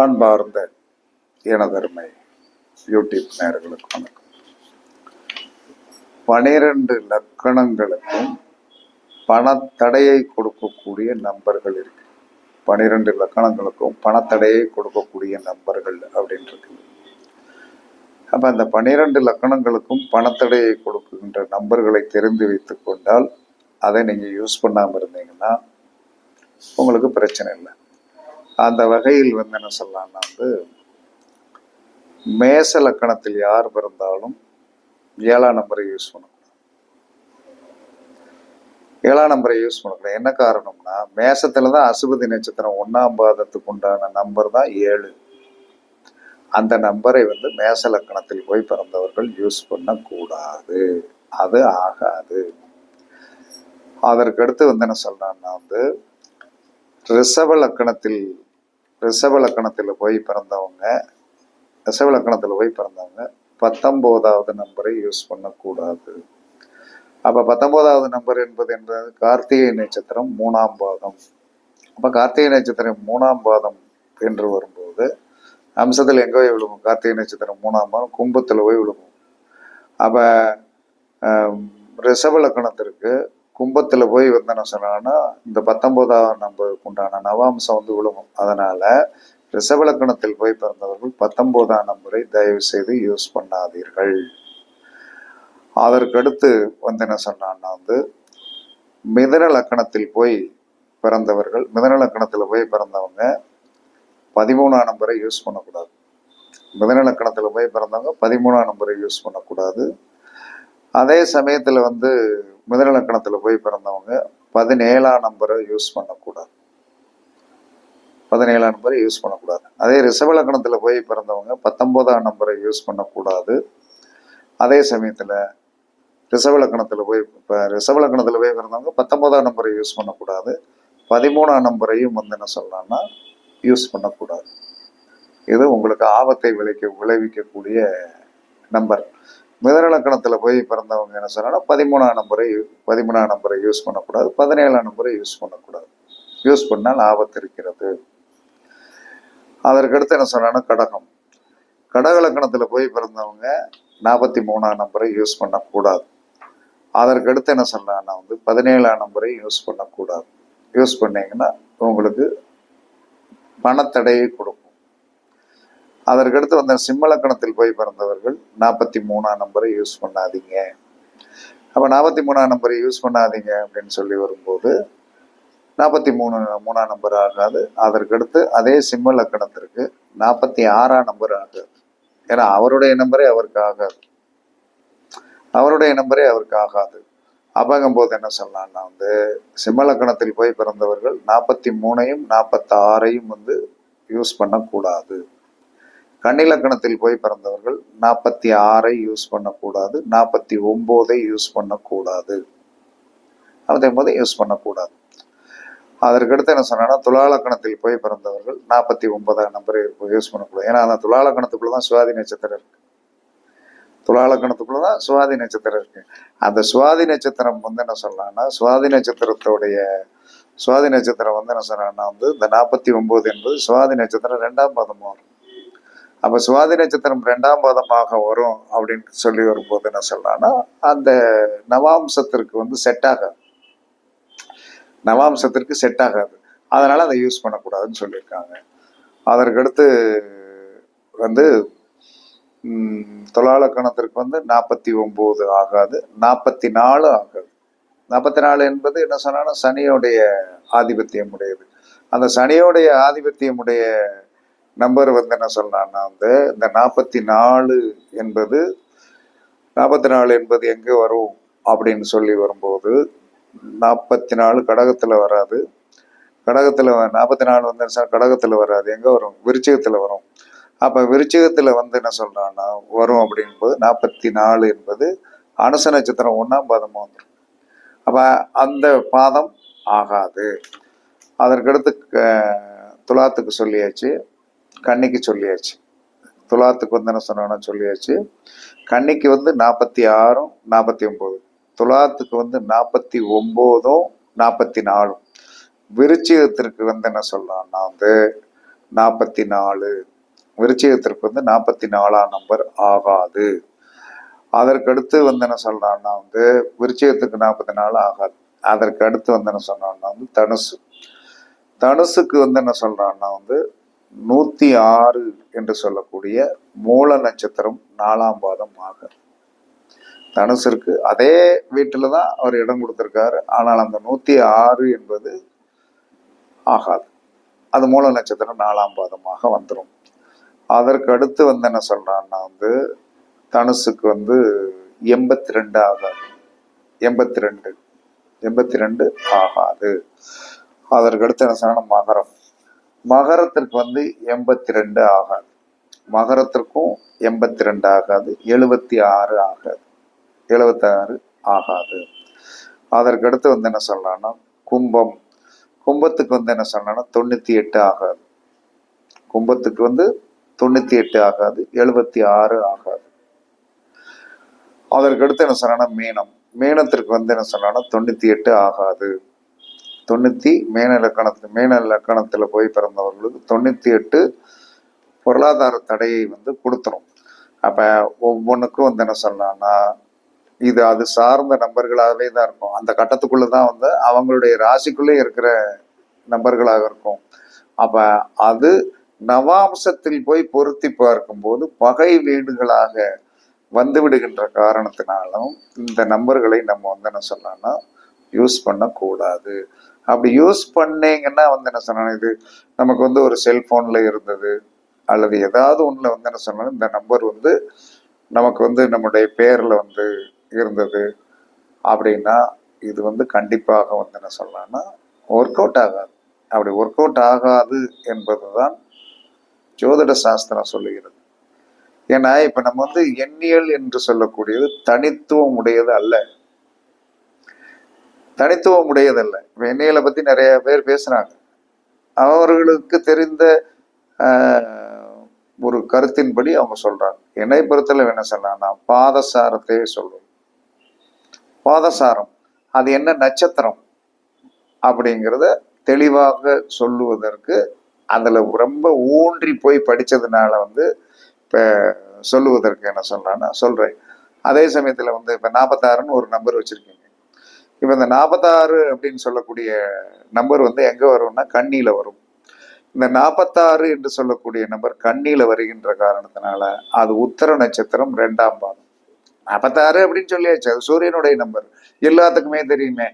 அன்பார்ந்த எனதருமை யூடியூப் நேர்களுக்கு வணக்கம். பனிரெண்டு லக்கணங்களுக்கும் பணத்தடையை கொடுக்கக்கூடிய நம்பர்கள் இருக்கு. பனிரெண்டு லக்கணங்களுக்கும் பணத்தடையை கொடுக்கக்கூடிய நம்பர்கள் அப்படின்றது அப்போ அப்ப அந்த பனிரெண்டு லக்கணங்களுக்கும் பணத்தடையை கொடுக்கின்ற நம்பர்களை தெரிந்து வைத்துக் கொண்டால் அதை நீங்க யூஸ் பண்ணாம இருந்தீங்கன்னா உங்களுக்கு பிரச்சனை இல்லை. அந்த வகையில் வந்து என்ன சொல்லலாம்னா வந்து மேச லக்கணத்தில் யார் பிறந்தாலும் ஏழாம் நம்பரை யூஸ் பண்ணணும். ஏழாம் நம்பரை யூஸ் பண்ணக்கூடாது என்ன காரணம்னா மேசத்துல தான் அசுபதி நட்சத்திரம் ஒன்னாம் பாதத்துக்கு உண்டான நம்பர் தான் ஏழு. அந்த நம்பரை வந்து மேச லக்கணத்தில் போய் பிறந்தவர்கள் யூஸ் பண்ணக்கூடாது. அது ஆகாது. அதற்கடுத்து வந்து என்ன சொல்றான்னா வந்து ரிஷப லக்கணத்தில் ரிஷப லக்கணத்தில் போய் பிறந்தவங்க ரிஷப லக்கணத்தில் போய் பிறந்தவங்க பத்தொம்போதாவது நம்பரை யூஸ் பண்ணக்கூடாது. அப்போ பத்தொம்போதாவது நம்பர் என்பது என்பது கார்த்திகை நட்சத்திரம் மூணாம் பாதம் அப்போ கார்த்திகை நட்சத்திரம் மூணாம் பாதம் என்று வரும்போது அம்சத்தில் எங்கே போய் விழுகும்? கார்த்திகை நட்சத்திரம் மூணாம் பாதம் கும்பத்தில் போய் விழுகும். அப்போ ரிஷப லக்கணத்திற்கு கும்பத்தில் போய் வந்து என்ன சொன்னாங்கன்னா இந்த பத்தொன்பதாம் நம்பருக்கு உண்டான நவாம்சம் வந்து விழுகும். அதனால ரிசவலக்கணத்தில் போய் பிறந்தவர்கள் பத்தொன்பதாம் நம்பரை தயவு செய்து யூஸ் பண்ணாதீர்கள். அதற்கடுத்து வந்து என்ன சொன்னான்னா வந்து மிதன லக்கணத்தில் போய் பிறந்தவர்கள் மிதன லக்கணத்தில் போய் பிறந்தவங்க பதிமூணாம் நம்பரை யூஸ் பண்ணக்கூடாது. மிதன லக்கணத்தில் போய் பிறந்தவங்க பதிமூணாம் நம்பரை யூஸ் பண்ணக்கூடாது. அதே சமயத்தில் வந்து மிதனலக்கணத்தில் போய் பிறந்தவங்க பதினேழாம் நம்பரை யூஸ் பண்ணக்கூடாது. பதினேழாம் நம்பரை யூஸ் பண்ணக்கூடாது. அதே ரிஷபலக்கணத்தில் போய் பிறந்தவங்க பத்தொம்போதாம் நம்பரை யூஸ் பண்ணக்கூடாது. அதே சமயத்தில் ரிஷபலக்கணத்தில் போய் இப்போ ரிஷபலக்கணத்தில் போய் பிறந்தவங்க பத்தொம்போதாம் நம்பரை யூஸ் பண்ணக்கூடாது. பதிமூணாம் நம்பரையும் வந்து என்ன சொல்லலாம்னா யூஸ் பண்ணக்கூடாது. இது உங்களுக்கு ஆபத்தை விளைக்க விளைவிக்கக்கூடிய நம்பர் மிதனலக்கணத்தில் போய் பிறந்தவங்க என்ன சொன்னாங்கன்னா பதிமூணாம் நம்பரை பதிமூணாம் நம்பரை யூஸ் பண்ணக்கூடாது பதினேழாம் நம்பரை யூஸ் பண்ணக்கூடாது. யூஸ் பண்ணால் ஆபத்து இருக்கிறது. அதற்கடுத்து என்ன சொன்னாங்கன்னா கடகம். கடக லக்கணத்தில் போய் பிறந்தவங்க நாற்பத்தி மூணாம் நம்பரை யூஸ் பண்ணக்கூடாது. அதற்கடுத்து என்ன சொன்னான்னா வந்து பதினேழாம் நம்பரை யூஸ் பண்ணக்கூடாது. யூஸ் பண்ணீங்கன்னா உங்களுக்கு பணத்தடையை கொடுக்கும். அதற்கடுத்து வந்த சிம்மலக்கணத்தில் போய் பிறந்தவர்கள் நாற்பத்தி மூணாம் நம்பரை யூஸ் பண்ணாதீங்க. அப்போ நாற்பத்தி மூணாம் நம்பரை யூஸ் பண்ணாதீங்க அப்படின்னு சொல்லி வரும்போது நாற்பத்தி மூணு மூணாம் நம்பர் ஆகாது. அதற்கடுத்து அதே சிம்ம லக்கணத்திற்கு நாற்பத்தி ஆறாம் நம்பர் ஆகாது. ஏன்னா அவருடைய நம்பரே அவருக்கு ஆகாது. அவருடைய நம்பரே அவருக்கு ஆகாது. அப்பங்கும்போது என்ன சொல்லலாம்னா வந்து சிம்ம லக்கணத்தில் போய் பிறந்தவர்கள் நாற்பத்தி மூணையும் நாற்பத்தாறையும் வந்து யூஸ் பண்ணக்கூடாது. கன்னிலக்கணத்தில் போய் பிறந்தவர்கள் நாற்பத்தி ஆறை யூஸ் பண்ணக்கூடாது நாற்பத்தி ஒம்போதை யூஸ் பண்ணக்கூடாது. அதே போது யூஸ் பண்ணக்கூடாது. அதற்கடுத்து என்ன சொன்னா துலாலக்கணத்தில் போய் பிறந்தவர்கள் நாற்பத்தி ஒன்பதாம் நம்பர் யூஸ் பண்ணக்கூடாது. ஏன்னா அந்த துலாலக்கணத்துக்குள்ள தான் சுவாதி நட்சத்திரம் இருக்கு. துலாலக்கணத்துக்குள்ள தான் சுவாதி நட்சத்திரம் இருக்கு. அந்த சுவாதி நட்சத்திரம் வந்து என்ன சொல்லலாம்னா சுவாதி நட்சத்திரத்துடைய சுவாதி நட்சத்திரம் வந்து என்ன சொன்னா வந்து இந்த நாற்பத்தி ஒன்பது என்பது சுவாதி நட்சத்திரம் ரெண்டாம் பாதம் வரும் அப்ப சுவாதி நட்சத்திரம் ரெண்டாம் பாதமாக வரும் அப்படின்னு சொல்லி வரும்போது என்ன சொல்லலாம்னா அந்த நவாம்சத்திற்கு வந்து செட் ஆகாது. நவாம்சத்திற்கு செட் ஆகாது. அதனால அதை யூஸ் பண்ணக்கூடாதுன்னு சொல்லியிருக்காங்க. அதற்கடுத்து வந்து தொழிலாளக்கணத்திற்கு வந்து நாற்பத்தி ஒம்பது ஆகாது நாற்பத்தி நாலு ஆகாது. நாற்பத்தி நாலு என்பது என்ன சொன்னாலும் சனியோடைய ஆதிபத்தியம் உடையது அந்த சனியோடைய ஆதிபத்தியம் உடைய நம்பர் வந்து என்ன சொன்னான்னா வந்து இந்த நாற்பத்தி நாலு என்பது நாற்பத்தி நாலு என்பது எங்கே வரும் அப்படின்னு சொல்லி வரும்போது நாற்பத்தி நாலு கடகத்தில் வராது. கடகத்தில் நாற்பத்தி நாலு வந்து கடகத்தில் வராது. எங்கே வரும்? விருச்சிகத்தில் வரும். அப்போ விருச்சிகத்தில் வந்து என்ன சொல்கிறான்னா வரும் அப்படின்போது நாற்பத்தி நாலு என்பது அனுச நட்சத்திரம் ஒன்றாம் பாதமாக வந்துடும் அப்போ அந்த பாதம் ஆகாது. அதற்கடுத்து துலாத்துக்கு சொல்லியாச்சு. கன்னிக்கு சொல்லியாச்சு. துலாத்துக்கு வந்து என்ன சொன்னா சொல்லியாச்சு. கன்னிக்கு வந்து நாற்பத்தி ஆறும் நாற்பத்தி ஒம்பது துலாத்துக்கு வந்து நாற்பத்தி ஒம்போதும் நாற்பத்தி நாலும் விருச்சிகத்திற்கு வந்து என்ன சொல்லலாம்னா வந்து நாற்பத்தி நாலு விருச்சிகத்திற்கு வந்து நாற்பத்தி நாலாம் நம்பர் ஆகாது. அதற்கடுத்து வந்து என்ன சொல்றான்னா வந்து விருச்சிகத்துக்கு நாற்பத்தி நாலு ஆகாது. அதற்கு அடுத்து வந்து என்ன சொன்னோம்னா வந்து தனுசு. தனுசுக்கு வந்து என்ன சொல்றான்னா வந்து நூத்தி ஆறு என்று சொல்லக்கூடிய மூல நட்சத்திரம் நாலாம் பாதம் ஆகாது தனுசிற்கு அதே வீட்டில் தான் அவர் இடம் கொடுத்துருக்காரு. ஆனால் அந்த நூத்தி ஆறு என்பது ஆகாது. அது மூல நட்சத்திரம் நாலாம் பாதமாக வந்துடும் அதற்கு அடுத்து வந்து என்ன சொல்றான்னா வந்து தனுசுக்கு வந்து எண்பத்தி ரெண்டு ஆகாது. எண்பத்தி ரெண்டு எண்பத்தி ரெண்டு ஆகாது. அதற்கு அடுத்து என்ன சொன்னா மகரம். மகரத்திற்கு வந்து எண்பத்தி ரெண்டு ஆகாது. மகரத்திற்கும் எண்பத்தி ரெண்டு ஆகாது. எழுபத்தி ஆறு ஆகாது. எழுபத்தி ஆறு ஆகாது. அதற்கு அடுத்து வந்து என்ன சொல்லலாம்னா கும்பம். கும்பத்துக்கு வந்து என்ன சொல்லலாம்னா தொண்ணூற்றி எட்டு ஆகாது. கும்பத்துக்கு வந்து தொண்ணூற்றி எட்டு ஆகாது. எழுபத்தி ஆறு ஆகாது. அதற்கு அடுத்து என்ன சொல்லலாம்னா மீனம். மீனத்திற்கு வந்து என்ன சொல்லலாம்னா தொண்ணூற்றி எட்டு ஆகாது. தொண்ணூத்தி மேன இலக்கணத்து மேன இலக்கணத்தில் போய் பிறந்தவர்களுக்கு தொண்ணூத்தி எட்டு பொருளாதார தடையை வந்து கொடுத்துரும். அப்ப ஒவ்வொன்றுக்கும் வந்து என்ன சொல்லலாம்னா இது அது சார்ந்த நம்பர்களாகவே தான் இருக்கும். அந்த கட்டத்துக்குள்ளே தான் வந்து அவங்களுடைய ராசிக்குள்ளே இருக்கிற நம்பர்களாக இருக்கும். அப்ப அது நவாம்சத்தில் போய் பொருத்தி பார்க்கும்போது பகை வீடுகளாக வந்து விடுகின்ற காரணத்தினாலும் இந்த நம்பர்களை நம்ம வந்து என்ன சொல்லலாம்னா யூஸ் பண்ணக்கூடாது. அப்படி யூஸ் பண்ணீங்கன்னா வந்து என்ன சொன்னாங்க? இது நமக்கு வந்து ஒரு செல்போன்ல இருந்தது. அல்லது ஏதாவது ஒண்ணுல வந்து என்ன சொன்னாலும் இந்த நம்பர் வந்து நமக்கு வந்து நம்முடைய பேர்ல வந்து இருந்தது. அப்படின்னா இது வந்து கண்டிப்பாக வந்து என்ன சொல்லலாம்னா ஒர்க் அவுட் ஆகாது. அப்படி ஒர்க் அவுட் ஆகாது என்பது தான் ஜோதிட சாஸ்திரம் சொல்லுகிறது. ஏன்னா இப்போ நம்ம வந்து எண்ணியல் என்று சொல்லக்கூடியது தனித்துவம் உடையது அல்ல. தனித்துவம் உடையதல்ல இப்ப பற்றி பத்தி நிறைய பேர் பேசுகிறாங்க அவர்களுக்கு தெரிந்த ஒரு கருத்தின்படி அவங்க சொல்கிறாங்க என்னை பொறுத்தளவு என்ன சொல்லலாம்னா பாதசாரத்தையே சொல்லுவோம் பாதசாரம் அது என்ன நட்சத்திரம் அப்படிங்கிறத தெளிவாக சொல்லுவதற்கு அதில் ரொம்ப ஊன்றி போய் படித்ததுனால வந்து இப்போ சொல்லுவதற்கு என்ன சொல்றேன்னா சொல்கிறேன் அதே சமயத்தில் வந்து இப்போ நாற்பத்தாறுன்னு ஒரு நம்பர் வச்சுருக்கீங்க. இப்போ இந்த நாற்பத்தாறு அப்படின்னு சொல்லக்கூடிய நம்பர் வந்து எங்கே வரும்னா கண்ணியில் வரும். இந்த நாற்பத்தாறு என்று சொல்லக்கூடிய நம்பர் கண்ணியில் வருகின்ற காரணத்தினால அது உத்தர நட்சத்திரம் ரெண்டாம் பாதம். நாற்பத்தாறு அப்படின்னு சொல்லியாச்சு அது சூரியனுடைய நம்பர் எல்லாத்துக்குமே தெரியுமே.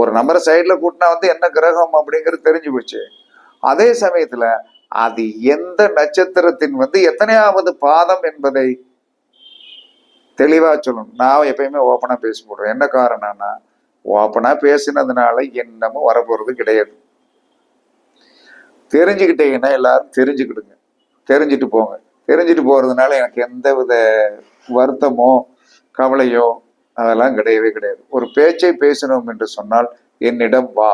ஒரு நம்பரை சைடில் கூட்டினா வந்து என்ன கிரகம் அப்படிங்கிறது தெரிஞ்சு போச்சு. அதே சமயத்தில் அது எந்த நட்சத்திரத்தின் வந்து எத்தனையாவது பாதம் என்பதை தெளிவா சொல்லணும். நான் எப்பயுமே ஓப்பனா பேசி போடுவேன். என்ன காரணம்னா ஓப்பனா பேசினதுனால என்னமும் வரப்போறது கிடையாது. தெரிஞ்சுக்கிட்டீங்கன்னா எல்லாரும் தெரிஞ்சுக்கிடுங்க. தெரிஞ்சுட்டு போங்க. தெரிஞ்சுட்டு போறதுனால எனக்கு எந்த வித வருத்தமோ கவலையோ அதெல்லாம் கிடையவே கிடையாது. ஒரு பேச்சை பேசணும் என்று சொன்னால் என்னிடம் வா.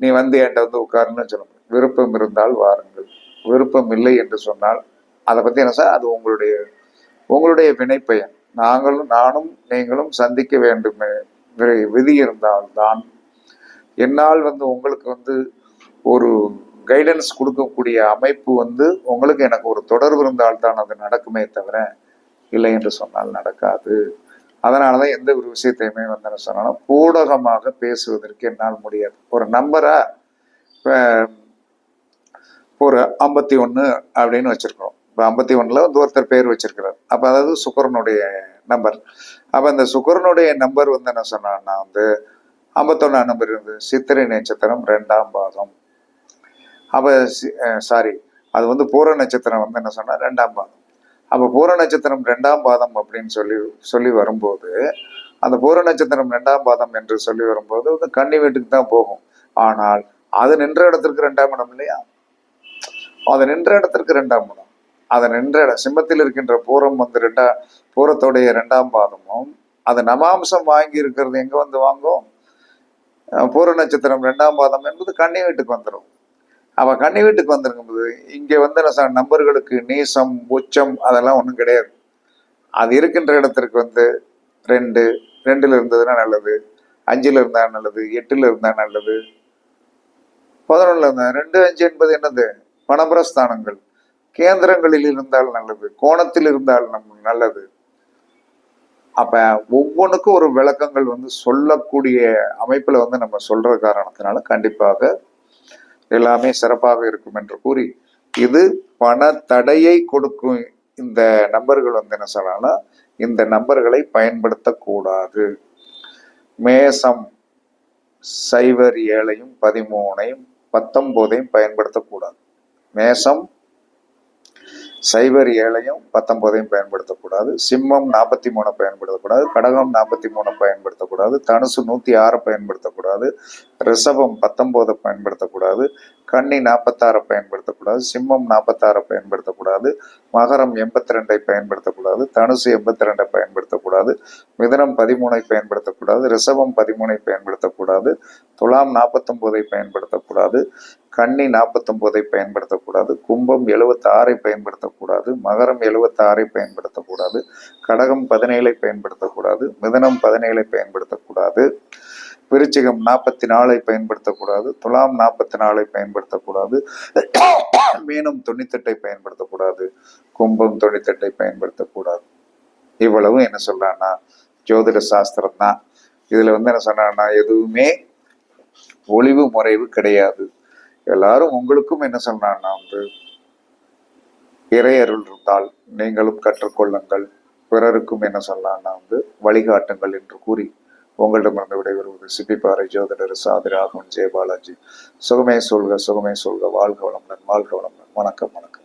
நீ வந்து என்கிட்ட வந்து உட்காருன்னு சொல்ல முடியும். விருப்பம் இருந்தால் வாருங்கள். விருப்பம் இல்லை என்று சொன்னால் அதை பத்தி என்ன சார் அது உங்களுடைய உங்களுடைய வினைப்பயன் நாங்களும் நானும் நீங்களும் சந்திக்க வேண்டும். விதி இருந்தால்தான். என்னால் வந்து உங்களுக்கு வந்து ஒரு கைடன்ஸ் கொடுக்கக்கூடிய அமைப்பு வந்து உங்களுக்கு எனக்கு ஒரு தொடர்பு இருந்தால்தான் அது நடக்குமே தவிர இல்லை என்று சொன்னால் நடக்காது. அதனாலதான் எந்த ஒரு விஷயத்தையுமே வந்து என்ன சொன்னாலும் ஊடகமாக பேசுவதற்கு என்னால் முடியாது. ஒரு நம்பரா இப்போ ஒரு ஐம்பத்தி ஒன்று அப்படின்னு வச்சுருக்கிறோம். இப்போ ஐம்பத்தி ஒன்றில் வந்து ஒருத்தர் பேர் வச்சிருக்கிறார். அப்போ அதாவது சுக்கரனுடைய நம்பர். அப்போ அந்த சுக்கரனுடைய நம்பர் வந்து என்ன சொன்னான்னா வந்து ஐம்பத்தொன்னா நம்பர் வந்து சித்திரை நட்சத்திரம் ரெண்டாம் பாதம். அப்போ சாரி அது வந்து பூர நட்சத்திரம் வந்து என்ன சொன்னா ரெண்டாம் பாதம். அப்போ பூர நட்சத்திரம் ரெண்டாம் பாதம் அப்படின்னு சொல்லி சொல்லி வரும்போது அந்த பூர நட்சத்திரம் ரெண்டாம் பாதம் என்று சொல்லி வரும்போது வந்து கன்னி வீட்டுக்கு தான் போகும். ஆனால் அது நின்ற இடத்திற்கு ரெண்டாம் இடம் இல்லையா? அது நின்ற இடத்திற்கு ரெண்டாம் இடம். அதை நின்ற இடம் சிம்மத்தில் இருக்கின்ற பூரம் வந்து ரெண்டா பூரத்தோடைய ரெண்டாம் பாதமும் அது நவாம்சம் வாங்கி இருக்கிறது எங்க வந்து வாங்கும்? பூர நட்சத்திரம் ரெண்டாம் பாதம் என்பது கண்ணி வீட்டுக்கு வந்துடும் அவ கண்ணி வீட்டுக்கு வந்திருக்கும்போது இங்கே வந்து என்ன நம்பர்களுக்கு நீசம் உச்சம் அதெல்லாம் ஒன்றும் கிடையாது. அது இருக்கின்ற இடத்திற்கு வந்து ரெண்டு ரெண்டில் இருந்ததுன்னா நல்லது அஞ்சில் இருந்தால் நல்லது எட்டில் இருந்தால் நல்லது பதினொன்றில் இருந்தால் ரெண்டு அஞ்சு என்பது என்னது? பணபுரஸ்தானங்கள் கேந்திரங்களில் இருந்தால் நல்லது கோணத்தில் இருந்தால் நம்ம நல்லது. அப்ப ஒவ்வொன்றுக்கும் ஒரு விளக்கங்கள் வந்து சொல்லக்கூடிய அமைப்புல வந்து நம்ம சொல்ற காரணத்தினால கண்டிப்பாக எல்லாமே சிறப்பாக இருக்கும் என்று கூறி இது பண தடையை கொடுக்கும் இந்த நம்பர்கள் வந்து என்ன சொல்லலாம்னா இந்த நம்பர்களை பயன்படுத்தக்கூடாது. மேசம் சைவர் ஏழையும் பதிமூணையும் பத்தொன்பதையும் பயன்படுத்தக்கூடாது. மேசம் சைபர் ஏழையும் பத்தொன்பதையும் பயன்படுத்தக்கூடாது. சிம்மம் நாற்பத்தி மூணை பயன்படுத்தக்கூடாது. கடகம் நாற்பத்தி மூணை பயன்படுத்தக்கூடாது. தனுசு நூற்றி ஆறை பயன்படுத்தக்கூடாது. ரிஷபம் பத்தொம்போதை பயன்படுத்தக்கூடாது கன்னி நாற்பத்தாறை பயன்படுத்தக்கூடாது சிம்மம் நாற்பத்தாறை பயன்படுத்தக்கூடாது மகரம் எண்பத்தி ரெண்டை பயன்படுத்தக்கூடாது தனுசு எண்பத்தி ரெண்டை பயன்படுத்தக்கூடாது மிதனம் பதிமூணை பயன்படுத்தக்கூடாது ரிஷபம் பதிமூணை பயன்படுத்தக்கூடாது துலாம் நாற்பத்தொம்போதை பயன்படுத்தக்கூடாது கன்னி நாற்பத்தொம்போதை பயன்படுத்தக்கூடாது கும்பம் எழுபத்தாறை பயன்படுத்தக்கூடாது மகரம் எழுபத்தாறை பயன்படுத்தக்கூடாது கடகம் பதினேழை பயன்படுத்தக்கூடாது மிதனம் பதினேழை பயன்படுத்தக்கூடாது. விருச்சிகம் நாற்பத்தி நாலை பயன்படுத்தக்கூடாது துலாம் நாற்பத்தி நாலை பயன்படுத்தக்கூடாது மீனம் தொண்ணூத்தெட்டை பயன்படுத்தக்கூடாது கும்பம் தொண்ணூத்தெட்டை பயன்படுத்தக்கூடாது. இவ்வளவும் என்ன சொல்றான்னா ஜோதிட சாஸ்திரம் தான் இதுல வந்து என்ன சொன்னான்னா எதுவுமே ஒளிவு முறைவு கிடையாது. எல்லாரும் உங்களுக்கும் என்ன சொன்னான்னா வந்து இறையருள் இருந்தால் நீங்களும் கற்றுக்கொள்ளுங்கள். பிறருக்கும் என்ன சொல்லலாம்னா வந்து வழிகாட்டுங்கள் என்று கூறி உங்களிடமிருந்து விடைபெறுவது சிப்பிப்பாறை ஜோதிடர் சாதிராகவன் ஜெயபாலாஜி. சுகமே சொல்க சுகமே சொல்க வாழ்க வளமுடன் வாழ்க வளமுடன். வணக்கம் வணக்கம்.